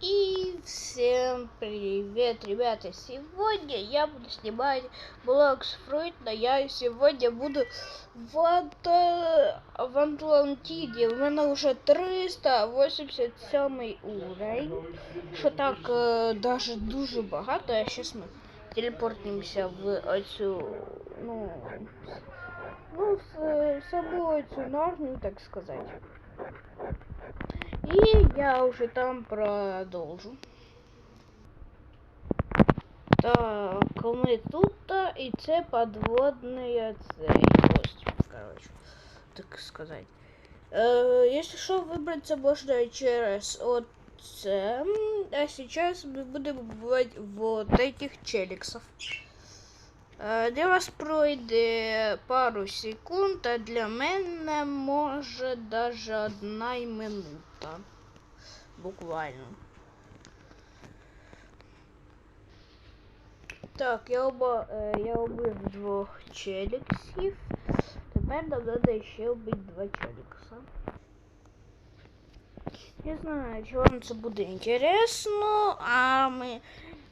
И всем привет, ребята! Сегодня я буду снимать блог с Фруйтна. Я сегодня буду в, Ат- в Атлантиде. У меня уже 387 уровень. Що так е, даже дуже багато. А зараз ми телепортнемося в оцю, ну, ну, в саму цю ножню, так сказать. И я уже там продолжу. Так, ми тут, і це подводний цей короче, так сказать. Э, если что, выбраться можно через це. А сейчас мы будем бывать вот этих челиксов. Е, Для вас пройде пару секунд, а для мене може даже одна й минута. Буквально. Так, я оба е, я убив двох челіксів. Тепер нам треба ще вбити два челікса. Не знаю, чи вам це буде інтересно, а ми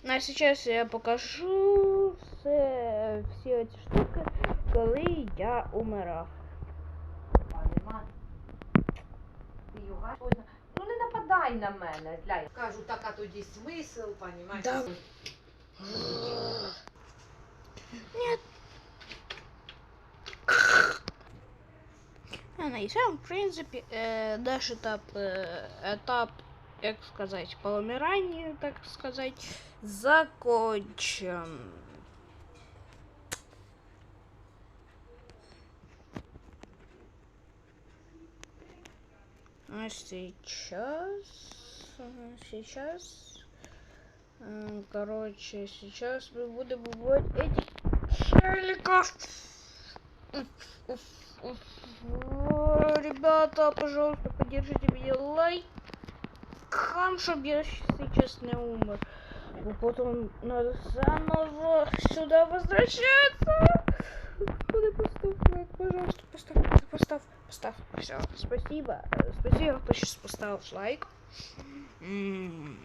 на сейчас я покажу все, всі ці штуки, коли я умирав. Нема. Ти юга? Ой, на- Ну не нападай на мене, Ляй. Кажу, так, а тоді смисл, понімаєш? Да. Нет. А на сам, в принципе, э, наш этап, э, этап, как сказать, по умиранию, так сказать, закончен. А сейчас, сейчас, э, короче, сейчас мы будем убивать этих челиков. Ребята, пожалуйста, поддержите меня лайком, чтобы я сейчас не умер. Ну, потом надо заново сюда возвращаться. Господи, поставь лайк, пожалуйста, поставь, поставь, поставь. Все, спасибо. Э, Спасибо, кто сейчас поставил лайк. М,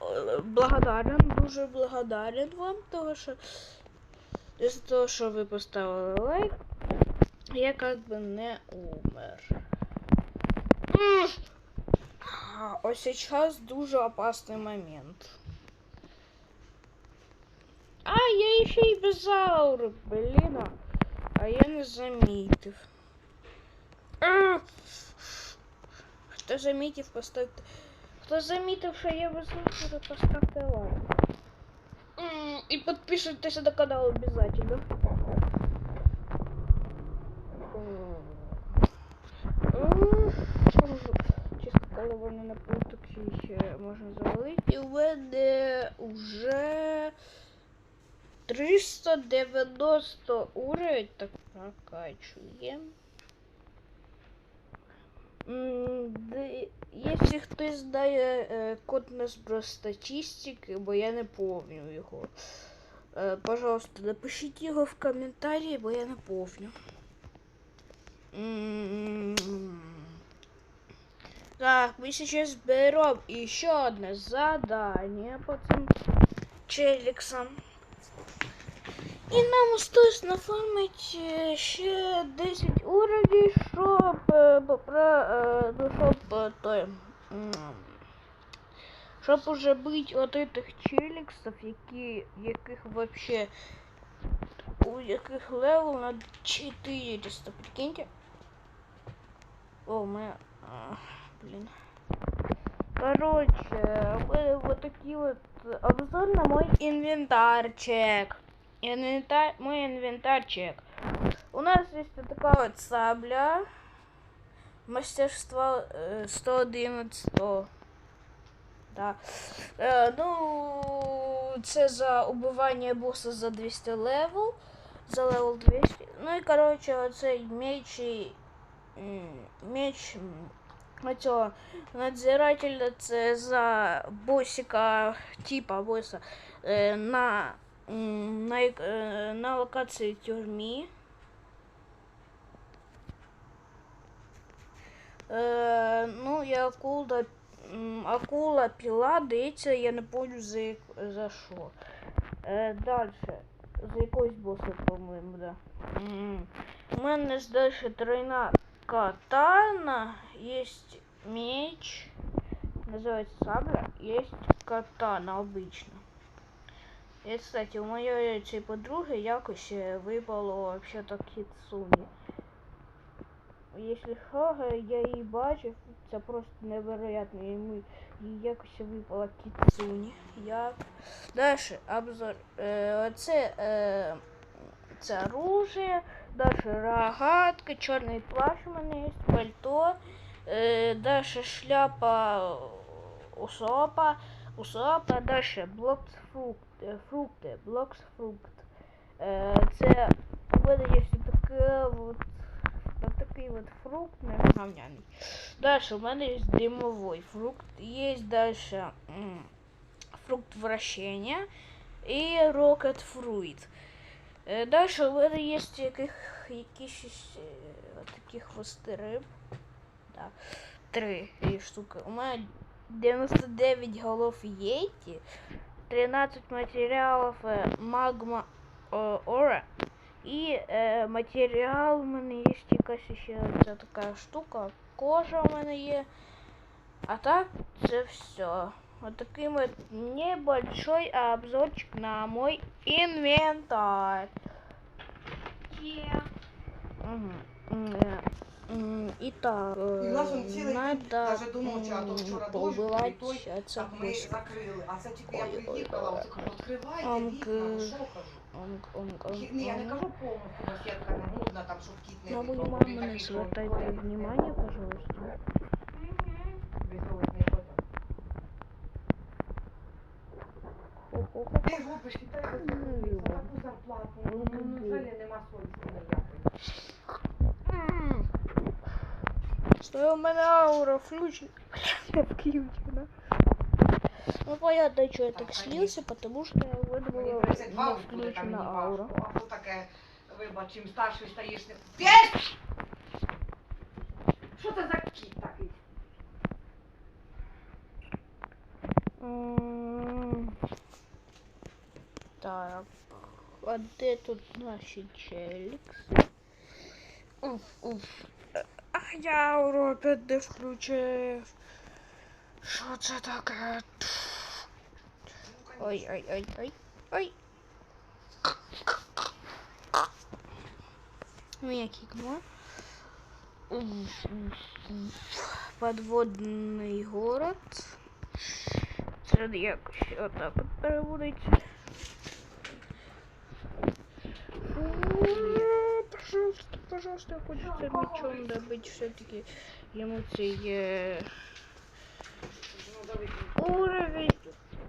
э, Благодарен, дуже благодарен вам, того, що из-за того, що ви поставили лайк, я как бы не умер. М. А, Ось сейчас дуже опасний момент. А, я ще й без аури, блін. а. А я не замітив. А! Хто замітив, поставте. Хто замітив, що я без аури, поставте лайк. М, И подписывайтесь на канал обязательно. М. Чисто голова не напуток ще можна завалити. І у мене вже 390 уровень так прокачує. М, де- Якщо хтось знає е, код на зброс статистики, бо я не помню його. Е, Пожалуйста, напишіть його в коментарі, бо я не помню. Так, мы сейчас берем еще одно задание по цим челиксам. І нам осталось нафармить е, ще 10 уровнів, щоб е, попра... е, ну, щоб е, той, м, щоб уже бить от этих челиксов, які, яких вообще у яких левел на 400, прикиньте. О, мы, а, блин. Короче, мы вот такие вот обзор на мой инвентарчик. Инвентарь, мой инвентарчик. У нас есть вот такая вот сабля. Мастерство э, 111. Да. Е, ну, це за убивання боса за 200 левел. За левел 200. Ну і коротше, оцей меч і меч м, оцього надзирателя це за босика, типа боса е, на, м, на, як- е, на локації тюрмі. Е, ну, я кулда м, акула піла, дається, я не пам'ятаю за, як- за що. Е, далі. За якогось боса, по-моєму, да. М. У мене ж далі тройна катана, є меч, називається сабля, є катана обична. І, кстати, у моєї цієї подруги якось е, випало так кіцуні. Якщо що, е, я її бачив, це просто невероятно. Їй якось випала кіцуні. Я... Далі обзор. Е, оце е, це оружие, далі рогатка, чорний плащ у мене є, пальто, е, далі шляпа усопа, усопа, далі блокс фрукт, е, фрукти, блокс фрукт. Е, це у мене є таке от, от такий от фрукт неговняний. Далі у мене є димовий фрукт, є далі м, фрукт вращения і рокет фруит. Е, Далі у мене є яких, якісь е, такі хвости риб. Да. Три е, штуки. У мене 99 голов єті, 13 матеріалів е, магма е, ора. І е, матеріал у мене є якась ще ця така штука. Кожа у мене є. А так це все. Вот такой вот небольшой обзорчик на мой инвентарь. Мгм. М, э, м, Итак, э, І у нас он цілий надо день, даже до ночі, а то вчора дощ, побывать і той, это Так ми быстро. закрили. А це тільки я Ой, ой, приїхала, ой. оце кажу, відкривайте Ам, вікна, ки- ну що кажу. Онг, онг, онг, Кі- Ні, я не онг. кажу повністю, бо сітка не нудна, там, щоб кіт не На мою бо маму він не такий, що звертайте ходить, внимание, пожалуйста. Візовий не ходить. Хо-хо-хо. Ти робиш, і тебе за таку зарплату. Ну, ну, взагалі нема совісті ніякої. М. Что у меня аура включена? Я включена. Ну понятно, что я так слился, потому что у Мені этого 32 не от буде там мені включена аура. важко. А то таке, вибач, чим старший стаєш не... П'ять! Що це за кіт такий? М, Так. А де тут наші челікси? Уф, уф. А я ауру опять не включив. Що це таке? Ой, ой, ой, ой, ой. Меня кикнуло. Уф, уф, уф. Подводный город. Це якось отак от переводиться. Пожалуйста, пожалуйста, хочется мечом добыть все-таки ему цей е, Ну, давай. уровень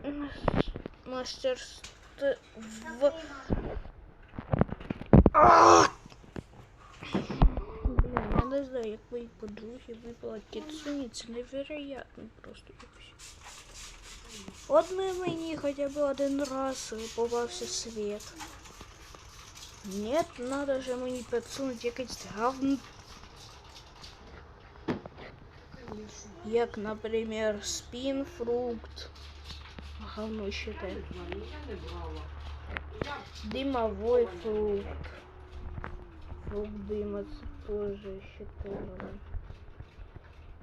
мас- мастерства. А! Блін, я не знаю, як моїй подрузі випала кіцуні, це невероятно просто якось. От ми мені хоча б один раз попався світ. Нет, надо же мені підсунути якесь говно. Як, например, спин фрукт. Говно считай. Я не брала. Я Дымовой фрукт. Фрукт дыма це тоже считаю.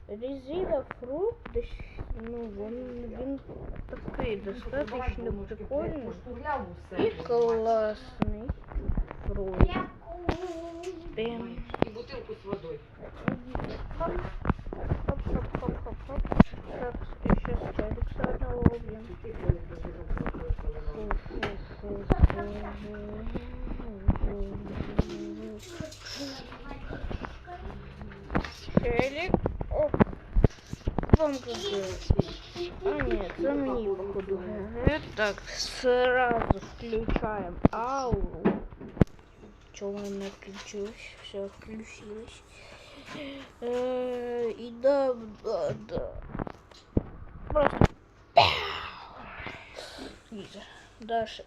Резина фрукт, дос- ну, він, він такий достаточно прикольний Поштурляв усе. і класний фрукт. Блин. І бутилку з водою. Хоп, хоп, хоп, хоп, хоп, хоп. Так, сейчас чайник заодно убьем. Челик. Оп. Вам как А нет, це мені походу. Е, Так, сразу включаем ауру. Чего она включилась? Все включилось. Э -э и да, да, да. Просто. Лиза, Даша.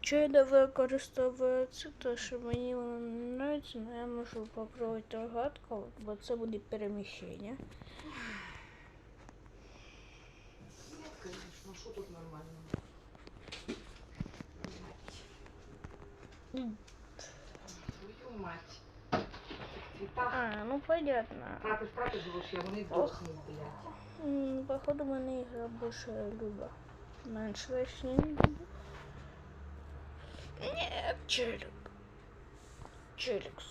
Чого я давай використовую то что мне нравится, но я могу попробовать рогатку, бо це будет перемещение. Нет, конечно, ну що тут нормально? Твою мать. Цвіта. А, ну понятно. Трапиш, трапиш гроші, а вони дохнуть, блядь. М, Походу, мене ігра більше люба. Менше вообще не люблю. Нет, челик. Челикс.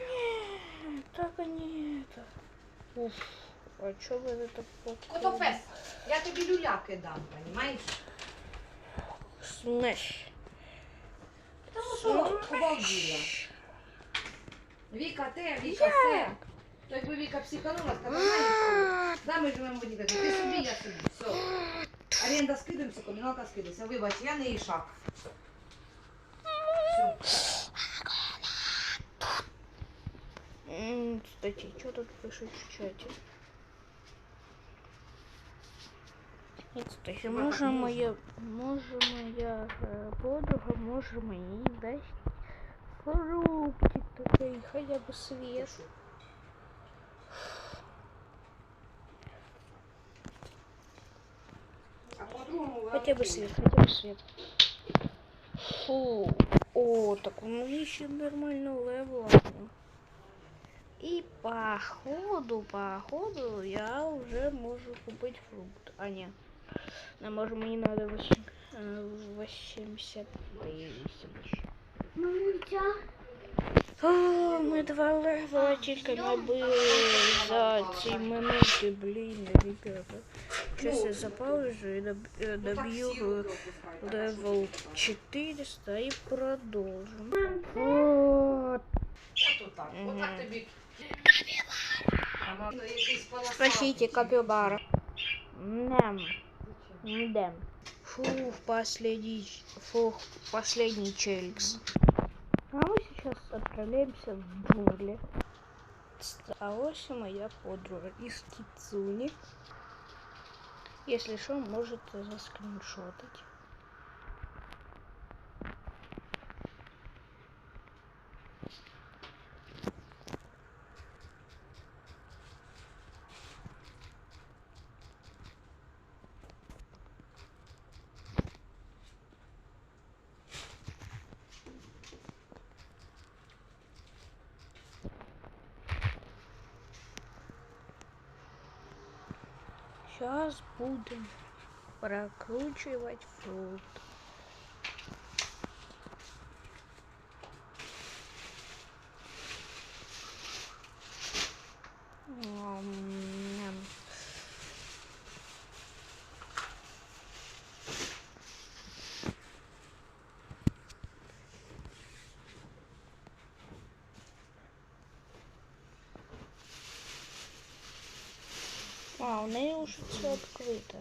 Нет, так и не это. Уф, а чё вы это так Котофес, я тобі люляки дам, понімаєш? Смеш. Тому що обалділа. Віка те, Віка все. То якби Віка психанула, сказала, знаєш, що? да, ми живемо в одній хаті. Ти собі, я собі. Все. Аренда скидаємося, комуналка скидається. Вибач, я не ішак. Все. М, Кстати, что тут пишут в чате? И, кстати, Тебе так может нужно? моя, может моя э, подруга, может моей даст фруктик такой, хотя бы свет. Хотя бы свет, хотя бы свет. Фу. О, так он еще нормально левел. И походу, походу, я уже могу купить фрукт. А, нет. Нам может мне надо 8, э, 80 О, ми два левела тільки набили за ці минути, блін, ребята. Сейчас я запаузу и доб- э, Ну, так добью силу э, пропускай, левел 400 и продолжим. Вот. От Спасите, капибара. Ням, дем. Фух, последний, фух, последний челикс. А мы сейчас отправляемся в джунгли. Осталась моя подруга из Кицуни. Если что, можете заскриншотить. Сейчас будем прокручивать фрукт. А, у неї вже все відкрите.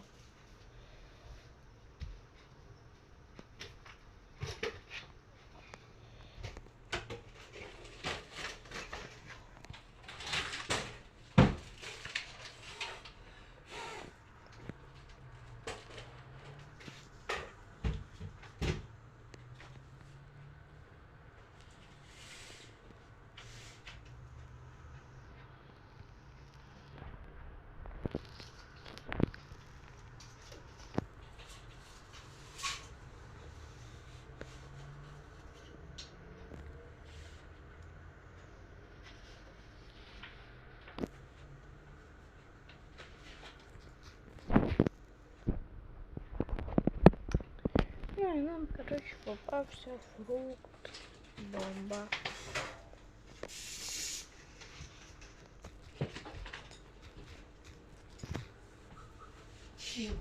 и нам, короче, попався фрукт. Бомба. Чим?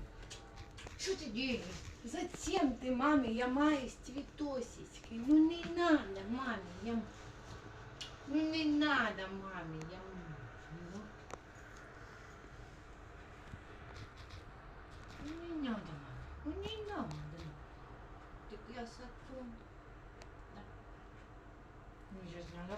Що ти делаешь? Зачем ти, мамі? Я маю цвітосечки. Ну не надо, мамі. Я... Ну не надо, мамі. Я...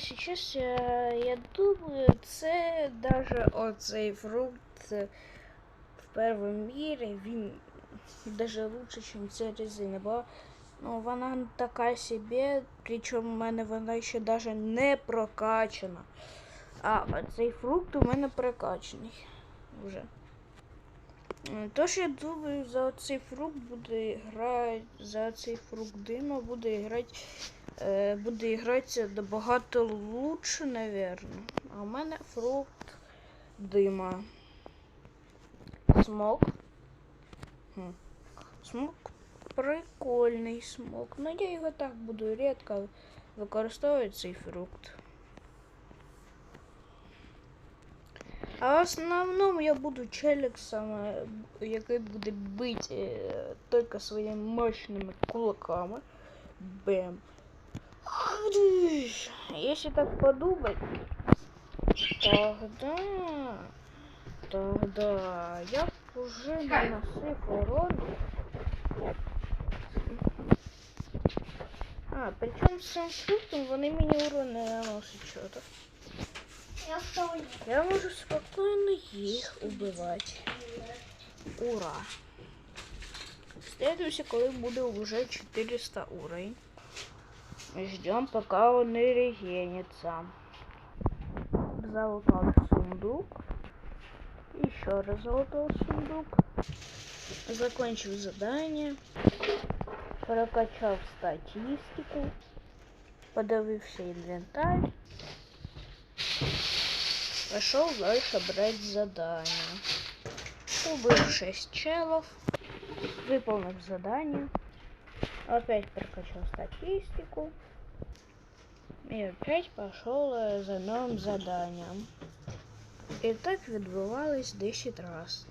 Сейчас я, думаю, це даже оцей фрукт е, в першому мірі, він даже лучше, ніж ця резина, бо ну, вона така собі, причому в мене вона ще даже не прокачана. А цей фрукт у мене прокачаний вже. Е, Тож я думаю, за цей фрукт буде грати, за цей фрукт дима буде грати, буде гратися набагато лучше, наверное. А у мене фрукт дима. Смок. Смок прикольний смок. Ну я його так буду рідко використовувати цей фрукт. А в основному я буду челіксом, е, який буде бити е, тільки своїми мощними кулаками. Бэм. Хдыш. Если так подумать, тогда, тогда я б уже наносив урон. А, причем з цим фруктом вони мені урон не наносять что-то. Я второй. Я можу спокійно їх убивати. Ура! Встретимся, коли буде уже 400 уровень. Ждем, пока он не регенится. Золотой сундук. Еще раз золотой сундук. Закончив задание. Прокачав статистику. Подавився инвентарь. Пошел дальше брать задание. Убил 6 челов. Выполнив задание. Опять прокачал статистику. И опять пошел э, за новым заданием. И так відбувалось 10 раз.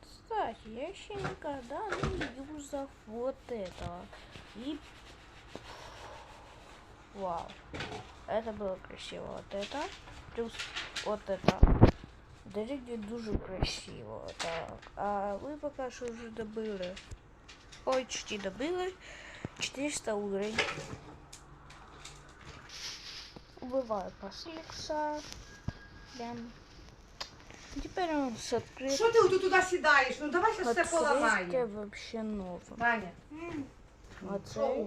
Кстати, я еще никогда не юзал вот этого. И... Вау. Это было красиво. Вот это. Плюс вот это. Дороги дуже красиво. Так. А ви поки що вже добили. Ой, почти добили. 400 уровень Убиваю пасликса. Прям. Теперь он с открыт... Що ти тут туди сідаєш? Ну давай зараз все Открытие поламаємо. вообще новое. Ваня. А Що? цей?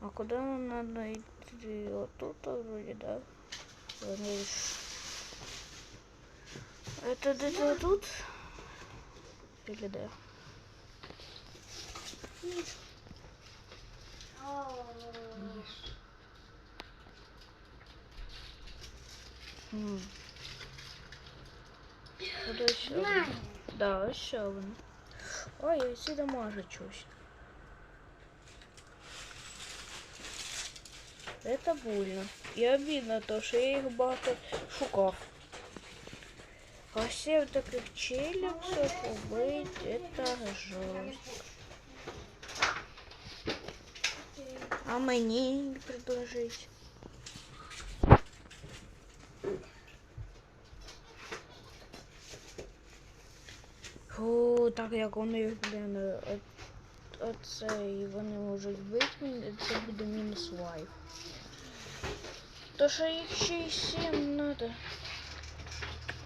А куда нам надо идти? Вот тут вроде, да? Видишь. Это где-то тут? Или да? Хм. Куда еще? Знаю. Да, еще один. Ой, я сюда можу чусь. Это больно. І обідно, то що я їх багато шукав. А всіх таких челюксів убить, это жорстко. А мені предложить. Фу, так як вони їх, блін, е, оце і вони можуть бити це буде мінус лайф. То що їх ще й сім надо.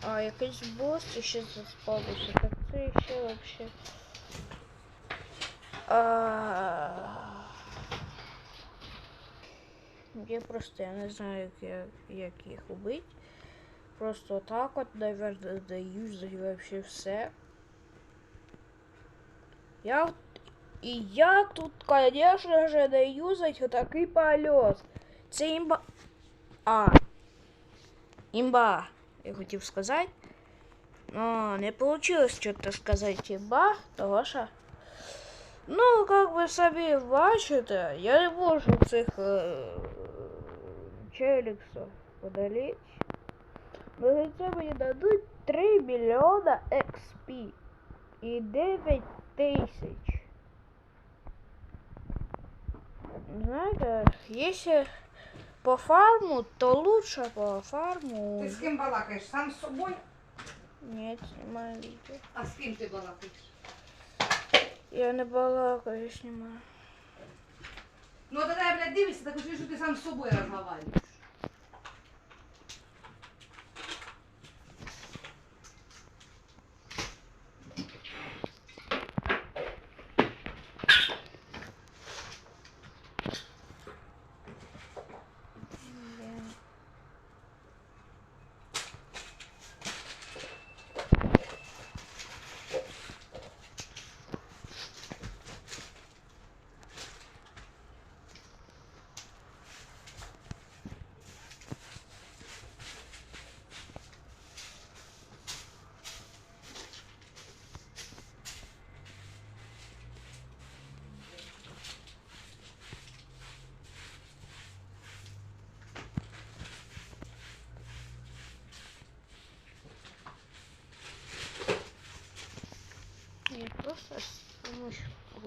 А, якийсь бос ще заспавився, так це ще вообще. Я просто я не знаю, як, як їх убити. Просто так от, наверное, даю за вообще все. Я от- і я тут, конечно же, не юзать отакий полет. Це імба. А. Імба. Я хотів сказати. Но не получилось что-то сказати імба, того що. Ну, как ви собі бачите, я не можу цих е, челіксів подаліть. Но за це мені дадуть 3 мільйона XP і 9 тисяч. Знаєте, якщо по фарму, то лучше по фарму. Ти з ким балакаєш? Сам з собою? Нет, снимаю видео. А з ким ти балакаєш? Я не балакаю, я снимаю. Ну, тоді я, блядь, дивишся, так чую, що ти сам з собою розмовляєш.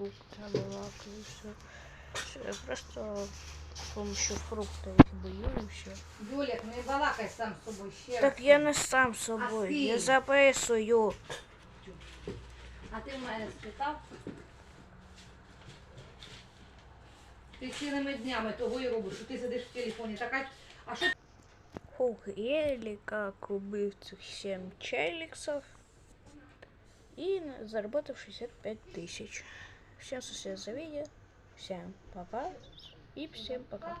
помощью фрукта балакаю все. Всё, Я просто с помощью фрукта их бою и все. Юлік, не балакай сам з собою ще. Так раз. я не сам собой, ти? я записую. А ти в мене спитав? Ти цілими днями того і робиш, що ти сидиш в телефоні. Така, а що Хух, еле как убив цих 7 челиксов и на- заработав 65 тысяч. Всем спасибо за видео, всем пока и всем пока.